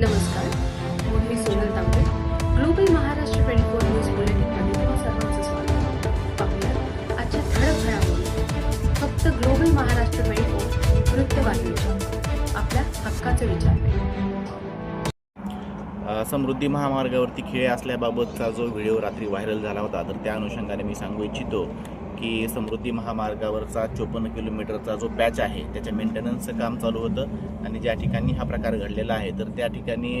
नमस्कार. मी Sonal Tambe. Global Maharashtra twenty four news बुलेटिनमध्ये तुम्हा सर्वांचं स्वागत पाहूया आजच्या ठळक घडामोडी. फक्त ग्लोबल महाराष्ट्र ट्वेंटी फोर वृत्तवाहिनीच्या. आपल्या हक्काचा विचार समृद्धी महामार्गावरती खिळे असल्याबाबतचा जो व्हिडिओ रात्री व्हायरल झाला होता तर त्या अनुषंगाने मी सांगू इच्छितो की समृद्धी महामार्गावरचा चोपन्न किलोमीटरचा जो पॅच आहे त्याच्या मेंटेनन्सचं काम चालू होतं आणि ज्या ठिकाणी हा प्रकार घडलेला आहे तर त्या ठिकाणी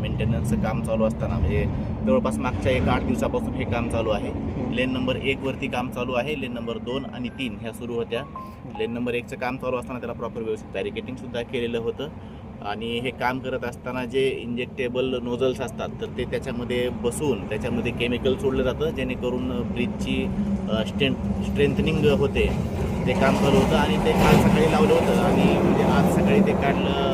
मेंटेनन्सचं काम चालू असताना म्हणजे जवळपास मागच्या एक आठ दिवसापासून हे काम चालू आहे. लेन नंबर एकवरती काम चालू आहे लेन नंबर दोन आणि तीन ह्या सुरू होत्या. लेन नंबर एकचं काम चालू असताना त्याला प्रॉपर व्यवस्थित बॅरिकेटिंगसुद्धा केलेलं होतं. आणि हे काम करत असताना जे इंजेक्टेबल नोझल्स असतात तर ते त्याच्यामध्ये बसून त्याच्यामध्ये केमिकल सोडलं जातं जेणेकरून ब्रिजची स्ट्रेंथ स्ट्रेंथनिंग होते. ते काम करत होतं आणि ते काल सकाळी लावलं होतं आणि म्हणजे आज सकाळी ते काढलं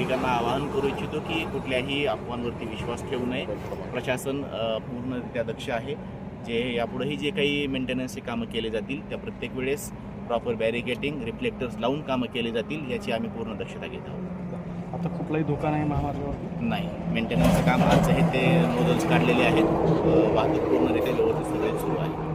नागरिकांना आवाहन करू इच्छितो की कुठल्याही अफवांवरती विश्वास ठेवू नये. प्रशासन पूर्णरित्या दक्ष आहे. जे यापुढेही जे काही मेंटेनन्सचे कामं केले जातील त्या प्रत्येक वेळेस प्रॉपर बॅरिकेटिंग रिफ्लेक्टर्स लावून कामं केले जातील याची आम्ही पूर्ण दक्षता घेत आहोत. आता कुठलाही धोका नाही महामार्गावर नाही. मेंटेनन्सचं काम आज आहे ते नोजल्स काढलेले आहेत. वाहतूक पूर्णरित्या व्यवस्थित सगळे सुरू आहे.